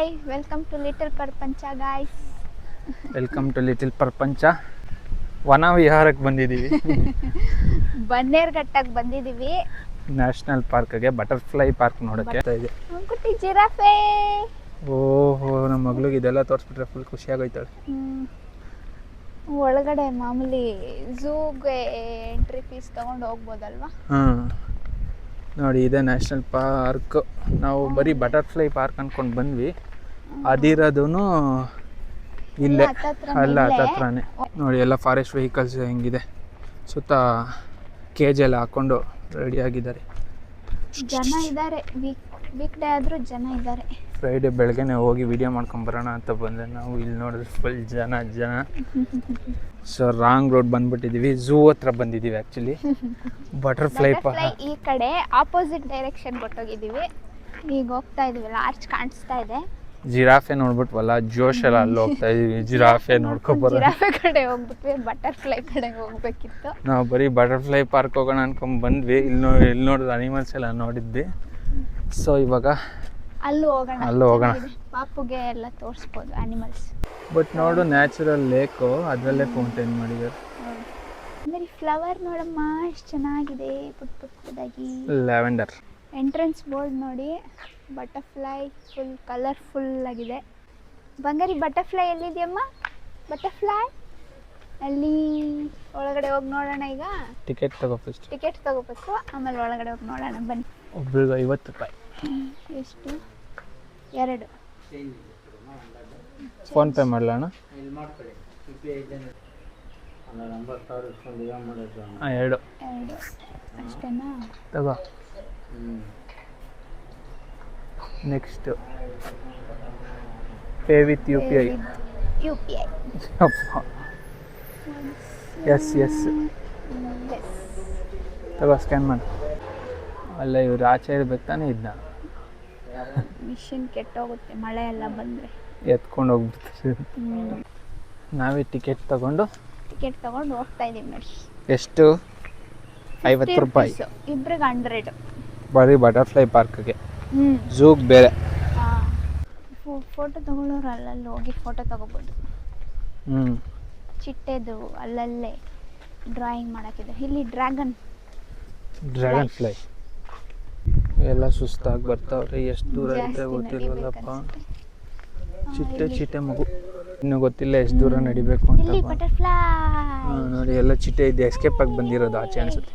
Hi welcome to little Prapancha guys welcome to little Prapancha ವನ ವಿಹಾರಕ್ಕೆ ಬಂದಿದ್ದೀವಿ. ಬನ್ನೇರ್ಘಟ್ಟಕ್ಕೆ ಬಂದಿದ್ದೀವಿ. ನ್ಯಾಷನಲ್ ಪಾರ್ಕ್ಗೆ ಬಟರ್ಫ್ಲೈ ಪಾರ್ಕ್ ನೋಡೋಕ್ಕೆ ಇದೆ ಅಂಕುಟಿ ಜಿರಾಫೆ. ಓಹೋ ನಮ್ಮ ಮಗಳಿಗೆ ಇದೆಲ್ಲ ತೋರಿಸ್ಬಿಟ್ರೆ ಫುಲ್ ಖುಷಿಯಾಗೋಯ್ತಾಳೆ. ಒಳಗಡೆ ಮಾಮೂಲಿ ಝೂಗೆ ಎಂಟ್ರಿ ಫೀಸ್ ತಗೊಂಡು ಹೋಗ್ಬೋದಲ್ವಾ? ಹಾಂ. ನೋಡಿ ಇದೆ ನ್ಯಾಷನಲ್ ಪಾರ್ಕ್ ನಾವು ಬರೀ ಬಟರ್ಫ್ಲೈ ಪಾರ್ಕ್ ಅಂದ್ಕೊಂಡು ಬಂದ್ವಿ. ಅದಿರೋದು ಇಲ್ಲೇ. ಅಲ್ಲ. ಹತ್ರನೇ ನೋಡಿ ಎಲ್ಲ ಫಾರೆಸ್ಟ್ ವೆಹಿಕಲ್ಸ್ ಹೆಂಗಿದೆ. ಸುತ್ತ ಕೇಜ್ ಎಲ್ಲ ಹಾಕೊಂಡು ರೆಡಿ ಆಗಿದ್ದಾರೆ. ಜನ ಇದ್ದಾರೆ ವೀಕ್ ಡೇ ಆದರೂ ಜನ ಇದ್ದಾರೆ ಫ್ರೈಡೇ ಬೆಳಗ್ಗೆನೆ ಹೋಗಿ ವಿಡಿಯೋ ಮಾಡ್ಕೊಂಡು ಬರೋಣ ಅಂತ ಬಂದೆ. ನಾವು ಇಲ್ಲಿ ನೋಡಿದ್ರೆ ಫುಲ್ ಜನ ಜನ. ಸೊ ರಾಂಗ್ ರೋಡ್ ಬಂದ್ಬಿಟ್ಟಿದ್ದೀವಿ ಝೂ ಹತ್ರ ಬಂದಿದ್ದೀವಿ ಆ್ಯಕ್ಚುಲಿ ಬಟರ್ಫ್ಲೈ ಈ ಕಡೆ ಆಪೋಸಿಟ್ ಡೈರೆಕ್ಷನ್ ಕೊಟ್ಟೋಗಿದ್ದೀವಿ. ಈಗ ಹೋಗ್ತಾ ಇದೀವಲ್ಲ ಲಾರ್ಜ್ ಕಾಣಿಸ್ತಾ ಇದೆ. ಜಿರಾಫೆ ನೋಡ್ಬಿಟ್ವಲ್ಲ ಜೋಶ್ ಎಲ್ಲ ಅಲ್ಲಿ ಹೋಗ್ತಾ ಇದೀವಿ. ಜಿರಾಫೆ ನೋಡ್ಕೊಬರೋ ಜಿರಾಫೆ ಕಡೆ ಹೋಗ್ಬಿಟ್ವಿ ಬಟರ್ಫ್ಲೈ ಕಡೆ ಹೋಗ್ಬೇಕಿತ್ತು. ನಾವು ಬರೀ ಬಟರ್ಫ್ಲೈ ಪಾರ್ಕ್ ಹೋಗೋಣ ಅನ್ಕೊಂಡ್ ಬಂದ್ವಿ. ಇಲ್ಲಿ ನೋ ಇಲ್ಲಿ ನೋಡಿದ ಅನಿಮಲ್ಸ್ ಎಲ್ಲ ನೋಡಿದ್ವಿ. ಸೊ ಇವಾಗ ಅಲ್ಲಿ ಹೋಗೋಣ. ಅಲ್ಲೂ ಹೋಗೋಣ. ಪಾಪುಗೆ ಎಲ್ಲ ತೋರಿಸ್ಬೋದು ಅನಿಮಲ್ಸ್ ಬಟ್ ನೋಡು ನ್ಯಾಚುರಲ್ ಲೇಕು ಅದರಲ್ಲೇ ಫೌಂಟೇನ್ ಮಾಡಿದ್ದಾರೆ. ಅಂದ್ರೆ ಫ್ಲವರ್ ನೋಡಮ್ಮ ಎಷ್ಟು ಚೆನ್ನಾಗಿದೆ. ಪುಟ್ ಪುಟ್ಟದಾಗಿ ಲ್ಯಾವೆಂಡರ್ ಎಂಟ್ರೆನ್ಸ್ ಬೋರ್ಡ್ ನೋಡಿ. ಬಟರ್ಫ್ಲೈ ಫುಲ್ ಕಲರ್ಫುಲ್ ಆಗಿದೆ ಬಂಗಾರಿ ಬಟರ್ಫ್ಲೈ ಎಲ್ಲಿದೆಯಮ್ಮ? ಬಟರ್ಫ್ಲೈ? ಅಲ್ಲಿ ಒಳಗಡೆ ಹೋಗಿ ನೋಡೋಣ ಈಗ. ಟಿಕೆಟ್ ತಗೋ ಫಸ್ಟ್ ಟಿಕೆಟ್ ತಗೋಬೇಕು ಆಮೇಲೆ ಒಳಗಡೆ ಹೋಗಿ ನೋಡೋಣ. ಬನ್ನಿ. ಒಬ್ಬರಿಗೆ ಐವತ್ತು ರೂಪಾಯಿ. ಎಷ್ಟು? ಎರಡು. ಫೋನ್ ಪೇ ಮಾಡಲಣ್ಣ? ಎರಡು. ಎರಡು. ಅಷ್ಟೇನಾ? ತಗೋ. Next pay with U P I U P I yes yes ತಗೋ ಸ್ಕ್ಯಾನ್ ಮಾಡಿ. ಅಲ್ಲ ಇವ್ರು ಆಚೆ ಇರ್ಬೇಕು ತಾನೇ ಇದನ್ನ ಮಿಷಿನ್ ಕೆಟ್ಟೋಗುತ್ತೆ ಮಳೆ ಎಲ್ಲ ಬಂದರೆ. ಎತ್ಕೊಂಡು ಹೋಗ್ಬಿಡ್ತೀವಿ ನಾವೇ ಟಿಕೆಟ್ ತಗೊಂಡು? ಟಿಕೆಟ್ ತಗೊಂಡು ಹೋಗ್ತಾ ಇದ್ದೀವಿ ನೋಡಿ. ಎಷ್ಟು? ಐವತ್ತು ರೂಪಾಯಿ. ಇಬ್ರಿಗೆ ಹಂಡ್ರೆಡ್ ಬರೀ ಬಟರ್ಫ್ಲೈ ಪಾರ್ಕ್ಗೆ ಹ್ಞೂ ಝೂಗ್ ಬೇರೆ. ಫೋಟೋ ತಗೊಳ್ಳೋರು ಅಲ್ಲಲ್ಲಿ ಹೋಗಿ ಫೋಟೋ ತಗೋಬೋದು. ಹ್ಞೂ ಚಿಟ್ಟೆದು ಅಲ್ಲಲ್ಲೇ ಡ್ರಾಯಿಂಗ್ ಮಾಡೋಕ್ಕಿದೆ. ಇಲ್ಲಿ ಡ್ರ್ಯಾಗನ್ ಡ್ರ್ಯಾಗನ್ ಫ್ಲೈ ಎಲ್ಲ ಸುಸ್ತಾಗಿ ಬರ್ತಾವ್ರೆ. ಎಷ್ಟು ದೂರ ಇದೆ ಗೊತ್ತಿಲ್ವಲ್ಲಪ್ಪ. ಚಿಟ್ಟೆ ಚಿಟ್ಟೆ ಮಗು. ಇನ್ನು ಗೊತ್ತಿಲ್ಲ ಎಷ್ಟು ದೂರ ನಡಿಬೇಕು ಅಂತ ನೋಡಿ ಎಲ್ಲ ಚಿಟ್ಟೆ ಇದೆ. ಎಸ್ಕೇಪ್ ಆಗಿ ಬಂದಿರೋದು ಆಚೆ ಅನ್ಸುತ್ತೆ.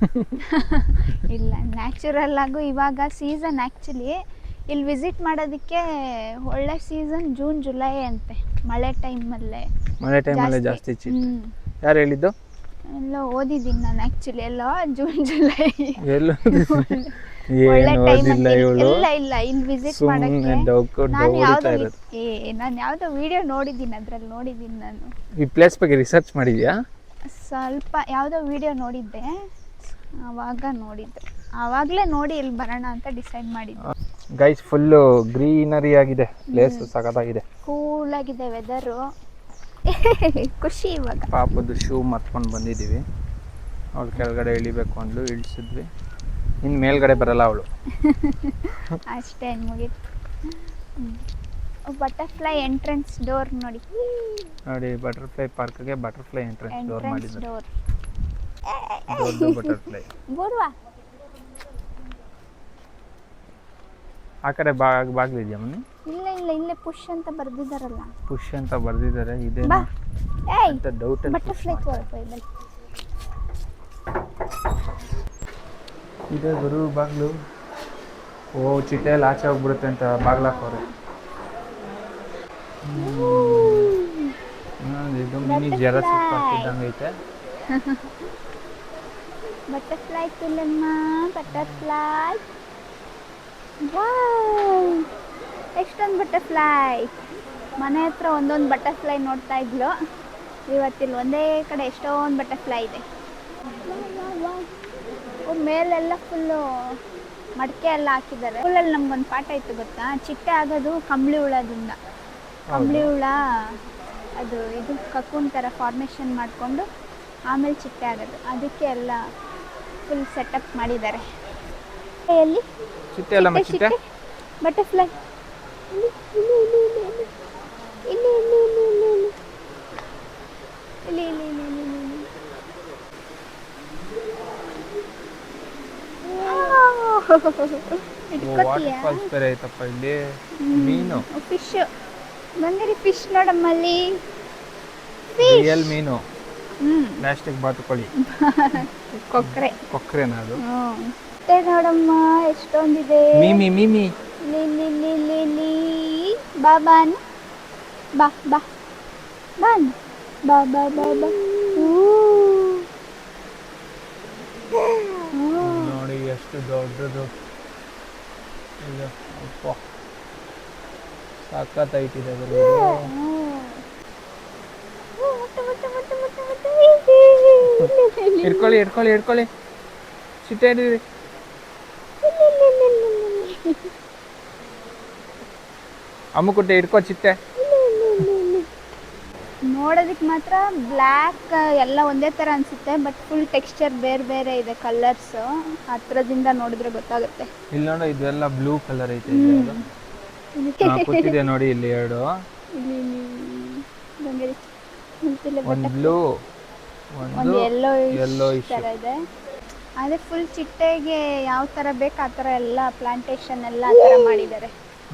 ಇಲ್ಲ ನ್ಯಾಚುರಲ್ ಆಗು ಇವಾಗ ಸೀಸನ್ ಆ್ಯಕ್ಚುಲಿ ಇಲ್ಲಿ ವಿಸಿಟ್ ಮಾಡೋದಕ್ಕೆ ಒಳ್ಳೆ ಸೀಸನ್ ಜೂನ್ ಜುಲೈ ಅಂತೆ. ಮಳೆ ಟೈಮಲ್ಲೇ ಮಳೆ ಟೈಮಲ್ಲೇ ಜಾಸ್ತಿ. ಚಿಟ್ಟೆ ಯಾರು ಹೇಳಿದ್ದು? ಎಲ್ಲ ಓದಿದ್ದೀನಿ ನಾನು ಆ್ಯಕ್ಚುಲಿ ಎಲ್ಲ ಜೂನ್ ಜುಲೈ ಎಲ್ಲ ಒಳ್ಳೆ ಟೈಮ್ ಇಲ್ಲ ಇಲ್ಲ ಇಲ್ಲಿ ವಿಸಿಟ್ ಮಾಡಕ್ಕೆ ಡೌಕು ನಾನು ಯಾವುದೋ ಏ ನಾನು ಯಾವುದೋ ವಿಡಿಯೋ ನೋಡಿದ್ದೀನಿ ಅದ್ರಲ್ಲಿ ನೋಡಿದ್ದೀನಿ ನಾನು. ಈ ಪ್ಲೇಸ್ ಬಗ್ಗೆ ರಿಸರ್ಚ್ ಮಾಡಿದ್ಯಾ? ಸ್ವಲ್ಪ ಯಾವ್ದೋ ವಿಡಿಯೋ ನೋಡಿದ್ದೆ. ಆವಾಗ ನೋಡಿದ್ದು. ಆವಾಗಲೇ ನೋಡಿ ಇಲ್ಲಿ ಬರೋಣ ಅಂತ ಡಿಸೈಡ್ ಮಾಡಿದ್ದು. ಗೈಸ್ ಫುಲ್ಲು ಗ್ರೀನರಿ ಆಗಿದೆ. ಪ್ಲೇಸ್ ಸಖತ್ತಾಗಿದೆ. ಆಗಿದೆ ವೆದರು ಖುಷಿ ಇವಾಗ. ಪಾಪದ್ದು ಶೂ ಮರ್ಕೊಂಡು ಬಂದಿದ್ದೀವಿ. ಅವಳು ಕೆಳಗಡೆ ಇಳಿಬೇಕು ಅಂದ್ಲು ಇಳಿಸಿದ್ವಿ. ಇನ್ನು ಮೇಲ್ಗಡೆ ಬರಲ್ಲ ಅವಳು. ಅಷ್ಟೇ ಮುಗೀತು. ಬಟರ್ಫ್ಲೈ ಎಂಟ್ರೆನ್ಸ್ ಡೋರ್ ನೋಡಿ. ನೋಡಿ ಬಟರ್ಫ್ಲೈ ಪಾರ್ಕ್ಗೆ ಬಟರ್ಫ್ಲೈ ಎಂಟ್ರೆನ್ಸ್ ಡೋರ್ ಮಾಡಿದ್ದಾರೆ. ದೊಡ್ಡ ಬಟರ್ಫ್ಲೈ. ಆ ಕಡೆ ಬಾಗ್ ಬಾಗ್ಲಿದ್ಯಾ ಮನೆ ಇಲ್ಲ ಇಲ್ಲ ಇಲ್ಲೇ ಪುಷ್ ಅಂತ ಬರ್ದಿದ್ದಾರಲ್ಲ. ಪುಷ್ ಅಂತ ಬರ್ದಿದ್ದಾರೆ ಇದೆ ಬಾ. ಏಯ್ ಅಂತ ಡೌಟ್ ಬಟರ್ಫ್ಲೈ ಇಲ್ಲಿ ಇದೆ ಗುರು ಬಾಗ್ಲು. ಓ ಚಿಟ್ಟೆಯಲ್ಲಿ ಆಚೆ ಹೋಗ್ಬಿಡುತ್ತೆ ಅಂತ ಬಾಗ್ಲಾಕೋರೆ ಇದು ಮಿನಿ ಜರ ಐತೆ ಬಟರ್ಫ್ಲೈ ತುಲಮ್ಮ ಬಟರ್ಫ್ಲೈ ವಾವ್ ಎಷ್ಟೊಂದು ಬಟರ್ಫ್ಲೈ ಮನೆ ಹತ್ರ ಒಂದೊಂದು ಬಟರ್ಫ್ಲೈ ನೋಡ್ತಾ ಇದ್ಲು. ಇವತ್ತಿಲ್ಲಿ ಒಂದೇ ಕಡೆ ಎಷ್ಟೊಂದು ಬಟರ್ಫ್ಲೈ ಇದೆ. ಓ, ಮೇಲೆಲ್ಲ ಫುಲ್ಲು ಮಡಕೆ ಎಲ್ಲ ಹಾಕಿದ್ದಾರೆ. ಸ್ಕೂಲಲ್ಲಿ ನಮ್ಗೊಂದು ಪಾಠ ಇತ್ತು ಗೊತ್ತಾ? ಚಿಟ್ಟೆ ಆಗೋದು ಕಂಬಳಿ ಹುಳದಿಂದ. ಕಂಬಳಿ ಹುಳ ಅದು ಇದು ಕಕ್ಕೂನ್ ಥರ ಫಾರ್ಮೇಷನ್ ಮಾಡಿಕೊಂಡು ಆಮೇಲೆ ಚಿಟ್ಟೆ ಆಗೋದು. ಅದಕ್ಕೆ ಎಲ್ಲ ಬ್ಯೂಟಿಫುಲ್ ಸೆಟಪ್ ಮಾಡಿದ್ದಾರೆ ಕೈಯಲ್ಲಿ ಬಟರ್ಫ್ಲೈ ಇಲ್ಲಿ ಮೀನು ಫಿಶ್ ಬಂದಿರಿ ಫಿಶ್ ನೋಡಮ್ಮ ಅಲ್ಲಿ ರಿಯಲ್ ಮೀನು ಪ್ಲಾಸ್ಟಿಕ್ ಬಾತುಕೋಳಿ ಕೊಕ್ರೆ. ಕೊಕ್ರೆನ ಅದು? ಮತ್ತೆ ನೋಡಮ್ಮ ಎಷ್ಟೊಂದಿದೆ? ಮೀಮಿ ಮೀಮಿ. ಲಿಲಿ ಲಿಲಿ ಲಿ ಬಾ ಬಾನ್ ಬಾ. ಬಾ ಬಾನ್ ಬಾ ಬಾ ಬಾ ಬಾ. ನೋಡಿ ಎಷ್ಟು ದೊಡ್ಡದು. ಇದು ಅಪ್ಪ. ಸಖತ್ ಐಟಿದೆ ಹಿಡ್ಕೊಳ್ಳಿ ಹಿಡ್ಕೊಳ್ಳಿ ಹಿಡ್ಕೊಳ್ಳಿ ಚಿಟ್ಟೆ ಹಿಡೀರಿ ಹಿಡ್ಕೊ ಚಿಟ್ಟೆ. ನೋಡೋದಕ್ಕೆ ಮಾತ್ರ ಬ್ಲ್ಯಾಕ್ ಎಲ್ಲ ಒಂದೇ ಥರ ಅನಿಸುತ್ತೆ ಬಟ್ ಫುಲ್ ಟೆಕ್ಸ್ಚರ್ ಬೇರೆ ಬೇರೆ ಇದೆ ಕಲರ್ಸ್. ಹತ್ರದಿಂದ ನೋಡಿದ್ರೆ ಗೊತ್ತಾಗುತ್ತೆ. ಇಲ್ಲಿ ನೋಡು ಇದೆಲ್ಲ ಬ್ಲೂ ಕಲರ್ ಐತೆ ಕೂತಿದೆ ನೋಡಿ ಇಲ್ಲಿ ಎರಡು. ಒಂದು ಬ್ಲೂ. ಒಂದು ಎಲ್ಲೋ ಎಲ್ಲೋ ತರ ಥರ ಇದೆ. ಅದೇ ಫುಲ್ ಚಿಟ್ಟೆಗೆ ಯಾವ ತರ ಬೇಕು ಆ ತರ ಎಲ್ಲ ಪ್ಲಾಂಟೇಶನ್ ಎಲ್ಲ ಆ ತರ ಮಾಡಿದ್ದಾರೆ.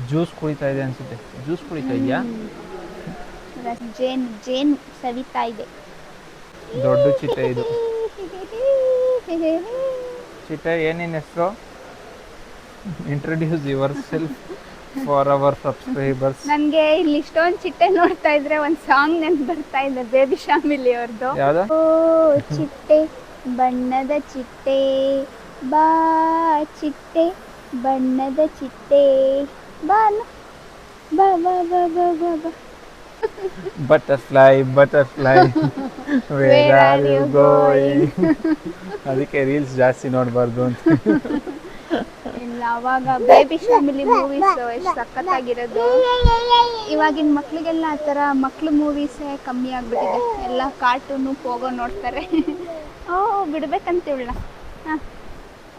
ಜ್ಯೂಸ್ ಕುಡಿತಾ ಇದೆ ಅನ್ಸುತ್ತೆ. ಜ್ಯೂಸ್ ಕುಡಿತಾ ಇದೆಯಾ? ಜೇನ್ ಜೇನ್ ಸವಿತಾ ಇದೆ. ದೊಡ್ಡ ಚಿಟ್ಟೆ ಇದು. ಚಿಟ್ಟೆ ಏನೇನು ಹೆಸರು? Introduce yourself for our subscribers ನನಗೆ ಇಲ್ಲಿ ಇಷ್ಟೊಂದು ಚಿಟ್ಟೆ ನೋಡ್ತಾ ಇದ್ರೆ ಒಂದು ಸಾಂಗ್ ನೆನ್ಪ ಬರ್ತಾ ಇದೆ ಬೇಬಿ ಶಾಮಿಲಿ ಅವ್ರದ್ದು ಯಾವ್ದು? ಓ ಚಿಟ್ಟೆ ಬಣ್ಣದ ಚಿಟ್ಟೆ ಬಾ ಚಿಟ್ಟೆ ಬಣ್ಣದ ಚಿಟ್ಟೆ ಬಾ. ಬಾ ಬಾ ಬಾ ಬಾ ಬಾ ಬಾ. Butterfly butterfly where are you going ಅದಕ್ಕೆ ರೀಲ್ಸ್ ಜಾಸ್ತಿ ನೋಡಬಾರ್ದು ಅಂತ. ಅವಾಗ ಬೇಬಿ ಫ್ಯಾಮಿಲಿ ಮೂವೀಸ್ ಎಷ್ಟು ಸಖತ್ತಾಗಿರೋದು? ಇವಾಗಿನ ಮಕ್ಳಿಗೆಲ್ಲ ಆ ಥರ ಮಕ್ಳು ಮೂವೀಸೇ ಕಮ್ಮಿ ಆಗ್ಬಿಟ್ಟಿದೆ. ಎಲ್ಲ ಕಾರ್ಟೂನು ಹೋಗೋ ನೋಡ್ತಾರೆ. ಓ ಬಿಡ್ಬೇಕಂತ ಇವಳ ಹಾಂ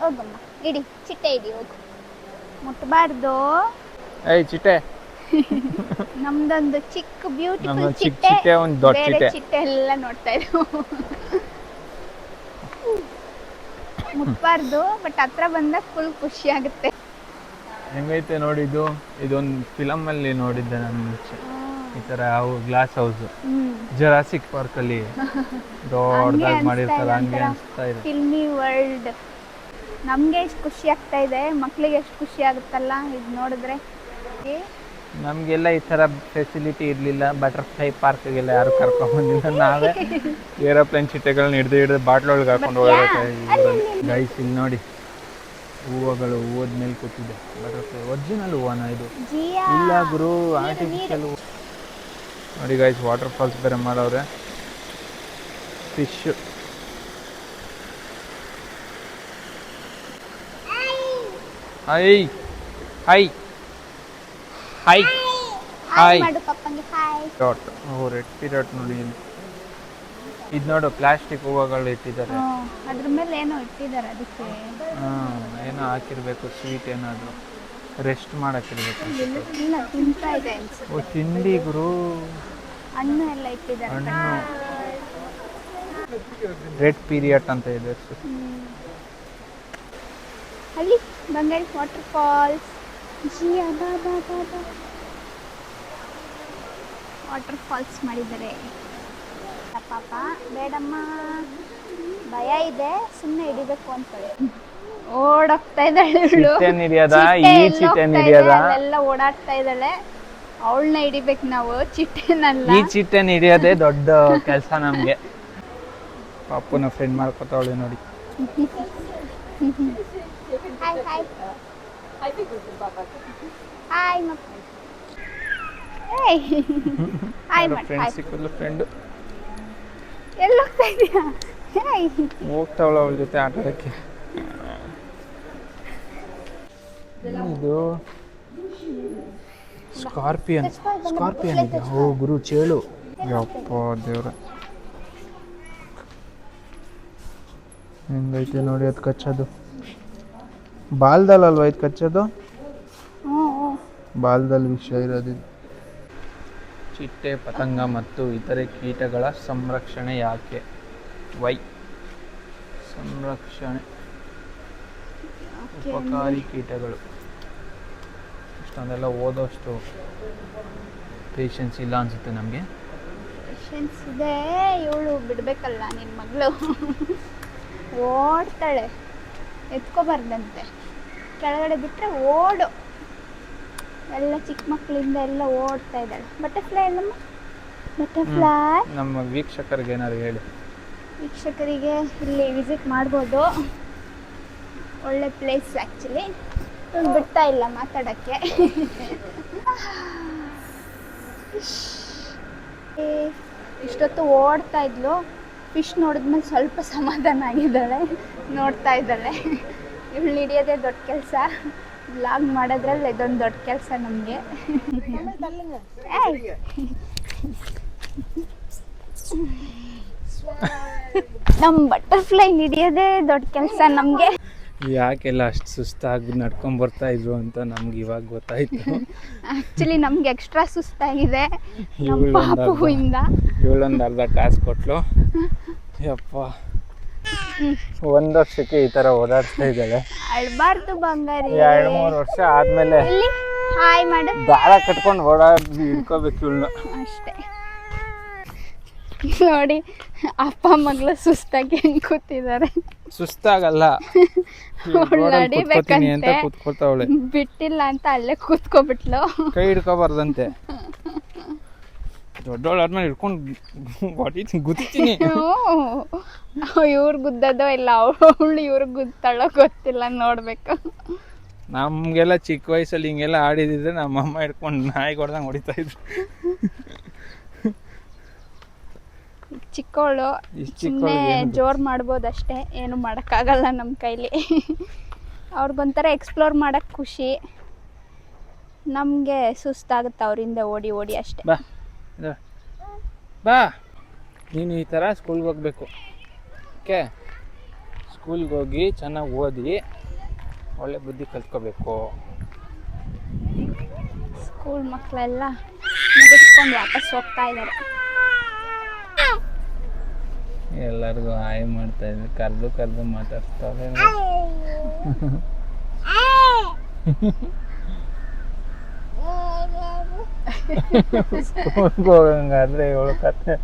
ಹೋಗಮ್ಮ. ಇಡಿ ಚಿಟ್ಟೆ ಇಡಿ ಹೋಗು. ಮುಟ್ಬಾರ್ದು. ಏಯ್ ಚಿಟ್ಟೆ. ನಮ್ದೊಂದು ಚಿಕ್ಕ ಬ್ಯೂಟಿಫುಲ್ ಚಿಟ್ಟೆ. ಚಿಟ್ಟೆ ಎಲ್ಲ ನೋಡ್ತಾ ಇದ್ರು ಮುಟ್ಬಾರ್ದು ಬಟ್ ಹತ್ರ ಬಂದಾಗ ಫುಲ್ ಖುಷಿ ಆಗುತ್ತೆ. ಹೆಂಗೈತೆ ನೋಡಿದ್ದು ಇದೊಂದು ಫಿಲಮ್ ಅಲ್ಲಿ ನೋಡಿದ್ದೆ ನಾನು ಮುಂಚೆ. ಈ ತರ ಗ್ಲಾಸ್ ಹೌಸ್ ಜರಾಸಿಕ್ ಪಾರ್ಕ್ ಅಲ್ಲಿ ದೊಡ್ಡದಾಗಿ ಮಾಡಿರ್ತಾರೆ ಹಂಗೆ ಅನ್ಸ್ತಾ ಇದೆ. ಫಿಲ್ಮಿ ವರ್ಲ್ಡ್ ನಮಗೆ ಎಷ್ಟು ಖುಷಿ ಆಗ್ತಾ ಇದೆ ಮಕ್ಳಿಗೆ ಎಷ್ಟು ಖುಷಿ ಆಗುತ್ತಲ್ಲ ಇದು ನೋಡಿದ್ರೆ. ನಮಗೆಲ್ಲ ಈ ಥರ ಫೆಸಿಲಿಟಿ ಇರಲಿಲ್ಲ. ಬಟರ್ಫ್ಲೈ ಪಾರ್ಕ್ಗೆಲ್ಲ ಯಾರು ಕರ್ಕೊಂಬಂದಿಲ್ಲ ನಾವೇ ಏರೋಪ್ಲೇನ್ ಚಿಟ್ಟೆಗಳನ್ನ ಹಿಡ್ದು ಹಿಡಿದು ಬಾಟ್ಲೊಳಗೆ ಹಾಕೊಂಡು ಹೋಗ್ಬೇಕಾಗಿ ಗೈಸ್ ಇಲ್ಲಿ ನೋಡಿ. ಹೂವುಗಳು ಹೂವದ ಮೇಲೆ ಕೂತಿದೆ. ಬಟರ್ಫ್ಲೈ ಒರಿಜಿನಲ್ ಹೂವನ ಇದು? ಇಲ್ಲ ಗುರು ಆರ್ಟಿಫಿಷಿಯಲ್ ನೋಡಿ ಗೈಸ್ ವಾಟರ್ ಫಾಲ್ಸ್ ಬೇರೆ ಮಾಡವ್ರೆ ಫಿಶ್ ಐ. ಹೈ ಹೈ ಹಾಯ್ ಹಾಯ್ ಮಾಡು ಪಪ್ಪಂಗೆ ಹಾಯ್ ಡಾಟ್ ಓ ರೆಡ್ ಪಿರಟ್ ನೋಡಿ. ಇದ್ ನೋಡು ಪ್ಲಾಸ್ಟಿಕ್ ಹೂವಗಳು ಇಟ್ಟಿದ್ದಾರೆ. ಅದ್ರ ಮೇಲೆ ಏನೋ ಇಟ್ಟಿದ್ದಾರೆ ಅದಕ್ಕೆ. ಹಾಂ ಏನೋ ಹಾಕಿರ್ಬೇಕು ಸ್ವೀಟ್ ಏನಾದರೂ. ರೆಸ್ಟ್ ಮಾಡಕ್ಕಿರ್ಬೇಕು ಇಲ್ಲ ತಿಂತಾ ಇದೆ ಅನ್ಸುತ್ತೆ. ಓ ತಿಂಡಿ ಗುರು. ಹಣ್ಣು ಎಲ್ಲ ಇಟ್ಟಿದ್ದಾರೆ. ಹಣ್ಣು ರೆಡ್ ಪೀರಿಯಡ್ ಅಂತ ಇದೆ. ಅಲ್ಲಿ ಬಂಗಾಳಿ ವಾಟರ್ ಫಾಲ್ಸ್ ಜಿಯಾ ಬಾ ಬಾ ಬಾ ಬಾ ವಾಟರ್ ಫಾಲ್ಸ್ ಮಾಡಿದ್ದಾರೆ ಪಾಪ ಬೇಡಮ್ಮ. ಭಯ ಇದೆ ಸುಮ್ಮನೆ ಹಿಡಿಬೇಕು ಅಂತೇಳಿ. ಓಡಾಡ್ತಾ ಇದ್ದಾಳೆ ಇವಳು. ಚಿಟ್ಟೆನ್ ಹಿಡಿಯೋದಾ? ಈ ಎಲ್ಲ್ ಚಿಟ್ಟೆನ್ ಎಲ್ಲ ಹಿಡಿಯೋದಾ? ಅಲ್ಲೆಲ್ಲ ಓಡಾಡ್ತಾ ಇದ್ದಾಳೆ. ಅವಳನ್ನ ಹಿಡಿಬೇಕು ನಾವು ಚಿಟ್ಟೆನಲ್ಲ. ಈ ಚಿಟ್ಟೆನ್ ಹಿಡಿಯೋದೇ ದೊಡ್ಡ ಕೆಲಸ ನಮಗೆ. ಪಾಪುನ ಫ್ರೆಂಡ್ ಮಾಡ್ಕೊತಾವಳೆ ನೋಡಿ. ಹಾಯ್ ಹಾಯ್ ಹಾಯ್ ಏಯ್ ಹಾಯ್ ಮಾಡಿ ಫ್ರೆಂಡ್ ಹಾಯ್ ಸಿಕ್ಕಲ್ಲ ಫ್ರೆಂಡ್ ಎಲ್ಲಿ ಹೋಗ್ತಾ ಇದೀಯಾ ಹೇಯ್ ಹೋಗ್ತಾವಳ ಅವಳ ಜೊತೆ ಆಟ ಆಡಕ್ಕೆ ಇದು ಸ್ಕಾರ್ಪಿಯನ್. ಸ್ಕಾರ್ಪಿಯನ್ ಇದೆ. ಓ ಗುರು ಚೇಳು. ಯಪ್ಪ ದೇವ್ರ. ಹೆಂಗೈತೆ ನೋಡಿ ಅದು ಕಚ್ಚೋದು. ಬಾಲ್ದಲ್ಲಲ್ವಾ ಇದು ಕಚ್ಚೋದು? ಬಾಲ್ದಲ್ಲಿ ವಿಷ ಇರೋದಿದೆ ಚಿಟ್ಟೆ ಪತಂಗ ಮತ್ತು ಇತರೆ ಕೀಟಗಳ ಸಂರಕ್ಷಣೆ ಯಾಕೆ? ವೈ. ಸಂರಕ್ಷಣೆ. ಉಪಕಾರಿ ಕೀಟಗಳು. ಇಷ್ಟೊಂದೆಲ್ಲ ಓದೋಷ್ಟು ಪೇಷನ್ಸ್ ಇಲ್ಲ ಅನಿಸುತ್ತೆ ನಮಗೆ. ಪೇಷನ್ಸ್ ಇದೆ ಇವಳು ಬಿಡಬೇಕಲ್ಲ ನಿನ್ನ ಮಗಳು. ಓಡ್ತಾಳೆ ಎತ್ಕೋಬಾರ್ದಂತೆ. ಕೆಳಗಡೆ ಬಿಟ್ಟರೆ ಓಡು. ಎಲ್ಲ ಚಿಕ್ಕ ಮಕ್ಕಳಿಂದ ಎಲ್ಲ ಓಡ್ತಾ ಇದ್ದಾಳೆ. ಬಟರ್ಫ್ಲೈ ಅಲ್ಲಮ್ಮ? ಬಟರ್ಫ್ಲೈ ನಮ್ಮ ವೀಕ್ಷಕರಿಗೆ ಏನಾದ್ರು ಹೇಳಿ. ವೀಕ್ಷಕರಿಗೆ ಇಲ್ಲಿ ವಿಸಿಟ್ ಮಾಡ್ಬೋದು. ಒಳ್ಳೆ ಪ್ಲೇಸ್ ಆ್ಯಕ್ಚುಲಿ ಬಿಡ್ತಾ ಇಲ್ಲ ಮಾತಾಡೋಕ್ಕೆ. ಇಷ್ಟೊತ್ತು ಓಡ್ತಾ ಇದ್ಲು. ಫಿಶ್ ನೋಡಿದ್ಮೇಲೆ ಸ್ವಲ್ಪ ಸಮಾಧಾನ ಆಗಿದ್ದಾಳೆ. ನೋಡ್ತಾ ಇದ್ದಾಳೆ. ಇವಳು ಹಿಡಿಯೋದೇ ದೊಡ್ಡ ಕೆಲಸ. ಬ್ಲಾಗ್ ಮಾಡೋದ್ರಲ್ಲಿ ಇದೊಂದು ದೊಡ್ಡ ಕೆಲಸ ನಮಗೆ. ನಮ್ಮ ಬಟರ್ಫ್ಲೈ ಹಿಡಿಯೋದೇ ದೊಡ್ಡ ಕೆಲಸ ನಮಗೆ. ಯಾಕೆಲ್ಲ ಅಷ್ಟು ಸುಸ್ತಾಗಿ ನಡ್ಕೊಂಡು ಬರ್ತಾ ಇದ್ರು ಅಂತ ನಮ್ಗೆ ಇವಾಗ ಗೊತ್ತಾಯ್ತು. ಆ್ಯಕ್ಚುಲಿ ನಮ್ಗೆ ಎಕ್ಸ್ಟ್ರಾ ಸುಸ್ತಾಗಿದೆ. ನಮ್ಮ ಪಾಪುವಿಂದ. ಇವಳೊಂದು ಅರ್ಧ ಟಾಸ್ಕ್ ಕೊಟ್ಲು. ಯಪ್ಪ. ಒಂದು ವರ್ಷಕ್ಕೆ ಈ ತರ ಓಡಾಡ್ತಾ ಇದ್ದಾಳೆ. ಅಳ್ಬಾರ್ದು ಬಂಗಾರಿ. ಎರಡು ಮೂರು ವರ್ಷ ಆದ್ಮೇಲೆ ಬಾಳ ಹಾಯ್ ಮಾಡು. ದಾರ ಕಟ್ಕೊಂಡು ಓಡಾಡಿ ಹಿಡ್ಕೋಬೇಕು ಇವಳನ್ನ. ಅಷ್ಟೇ. ನೋಡಿ ಅಪ್ಪ ಮಗಳು ಸುಸ್ತಾಗಿ ಹೆಂಗ್ ಕೂತಿದ್ದಾರೆ. ಸುಸ್ತಾಗಲ್ಲ. ಅಂತ. ಕೂತ್ಕೊಳ್ತಾವಳೆ. ಬಿಟ್ಟಿಲ್ಲ ಅಂತ ಅಲ್ಲೇ ಕೂತ್ಕೊಬಿಟ್ಲು. ಕೈ ಹಿಡ್ಕೋಬಾರ್ದಂತೆ. ದೊಡ್ಡವಳಾದ್ಮೇಲೆ ಹಿಡ್ಕೊಂಡು ಹೊಡಿತೀನಿ ಗುದ್ತೀನಿ ಇವ್ರು ಗುದ್ದದೋ ಇಲ್ಲ ಅವಳು ಇವ್ರಿಗೆ ಗುದ್ದಾಳೋ ಗೊತ್ತಿಲ್ಲ ನೋಡ್ಬೇಕು. ನಮಗೆಲ್ಲ ಚಿಕ್ಕ ವಯಸ್ಸಲ್ಲಿ ಹಿಂಗೆಲ್ಲ ಆಡಿದಿದ್ರೆ ನಮ್ಮ ಅಮ್ಮ ಹಿಡ್ಕೊಂಡು ನಾಯಿ ಹೊಡ್ದಂಗೆ ಹೊಡಿತಾ ಇದ್ರು. ಚಿಕ್ಕವಳು ಜೋರು ಮಾಡ್ಬೋದಷ್ಟೇ ಏನು ಮಾಡೋಕ್ಕಾಗಲ್ಲ ನಮ್ಮ ಕೈಲಿ. ಅವ್ರಿಗೊಂಥರ ಎಕ್ಸ್ಪ್ಲೋರ್ ಮಾಡೋಕ್ಕೆ ಖುಷಿ. ನಮಗೆ ಸುಸ್ತಾಗುತ್ತೆ ಅವರಿಂದ ಓಡಿ ಓಡಿ ಅಷ್ಟೇ. ಬಾ. ನೀನು ಈ ಥರ ಸ್ಕೂಲ್ಗೆ ಹೋಗ್ಬೇಕು. ಓಕೆ? ಸ್ಕೂಲ್ಗೆ ಹೋಗಿ ಚೆನ್ನಾಗಿ ಓದಿ ಒಳ್ಳೆ ಬುದ್ಧಿ ಕಲ್ತ್ಕೋಬೇಕು. ಸ್ಕೂಲ್ ಮಕ್ಕಳೆಲ್ಲ ಮುಗಿಸ್ಕೊಂಡು ವಾಪಸ್ ಹೋಗ್ತಾ ಇದ್ದಾರೆ ಎಲ್ಲರಿಗೂ ಹಾಯ್ ಮಾಡ್ತಾ ಇದ್ವಿ. ಕರೆದು ಕರೆದು ಮಾತಾಡ್ತಾವೆ スコールがね、おろかって。